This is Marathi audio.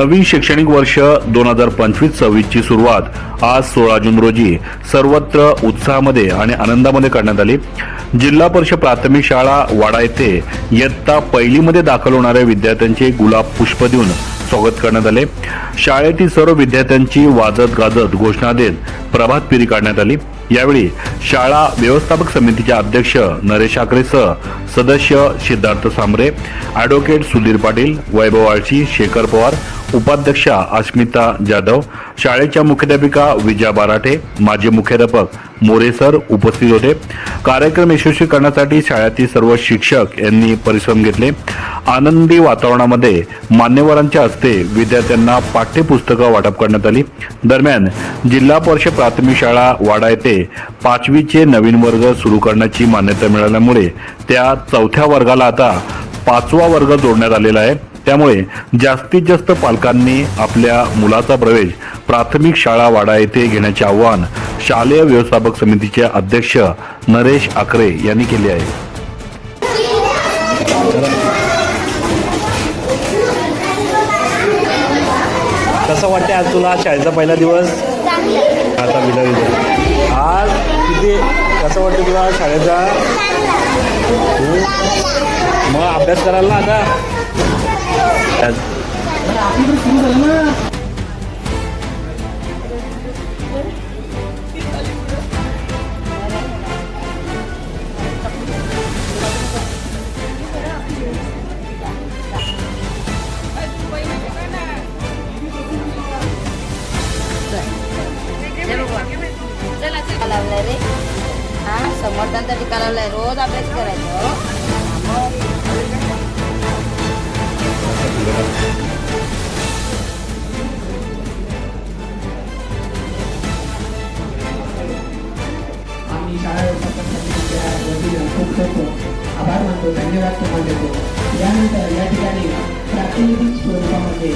नवीन शैक्षणिक वर्ष दोन हजार पंचवीस सव्वीसची सुरुवात आज सोळा जून रोजी सर्वत्र उत्साहामध्ये आणि आनंदामध्ये करण्यात आली. जिल्हा परिषद प्राथमिक शाळा वाडा येथे इयत्ता पहिलीमध्ये दाखल होणाऱ्या विद्यार्थ्यांचे गुलाब पुष्प देऊन स्वागत करण्यात आले. शाळेतील सर्व विद्यार्थ्यांची वाजत गाजत घोषणा देत प्रभात फेरी काढण्यात आली. यावेळी शाळा व्यवस्थापक समितीचे अध्यक्ष नरेश आकरेसह सदस्य सिद्धार्थ सांबरे ॲडव्होकेट सुधीर पाटील वैभव आळशी शेखर पवार उपाध्यक्षा अस्मिता जाधव शाळेच्या मुख्याध्यापिका विजया बाराठे माजी मुख्याध्यापक मोरे सर उपस्थित होते. कार्यक्रम यशस्वी करण्यासाठी शाळेतील सर्व शिक्षक यांनी परिश्रम घेतले. आनंदी वातावरणामध्ये मान्यवरांच्या हस्ते विद्यार्थ्यांना पाठ्यपुस्तकं वाटप करण्यात आली. दरम्यान जिल्हा परिषद प्राथमिक शाळा वाडा येथे पाचवीचे नवीन वर्ग सुरू करण्याची मान्यता मिळाल्यामुळे त्या चौथ्या वर्गाला आता पाचवा वर्ग जोडण्यात आलेला आहे. त्यामुळे जास्तीत जास्त पालकांनी आपल्या मुलाचा प्रवेश प्राथमिक शाळा वाडा येथे घेण्याचे आवाहन शालेय व्यवस्थापक समितीचे अध्यक्ष नरेश आकरे यांनी केले आहे. कसं वाटते आज तुला शाळेचा पहिला दिवस? आता आज किती कसं वाटतं तुला शाळेचा? मग अभ्यास करायला आता? आज- टीका लावलाय रे हा समर्थांचा टीका लावलाय रोज अभ्यास करायचा आम्ही शाळा व्यवस्थापन समितीच्या वतीनं खूप खूप आभार मानतो. धन्यवाद तुम्हाला देतो. यानंतर या ठिकाणी प्रातिनिधिक स्वरूपामध्ये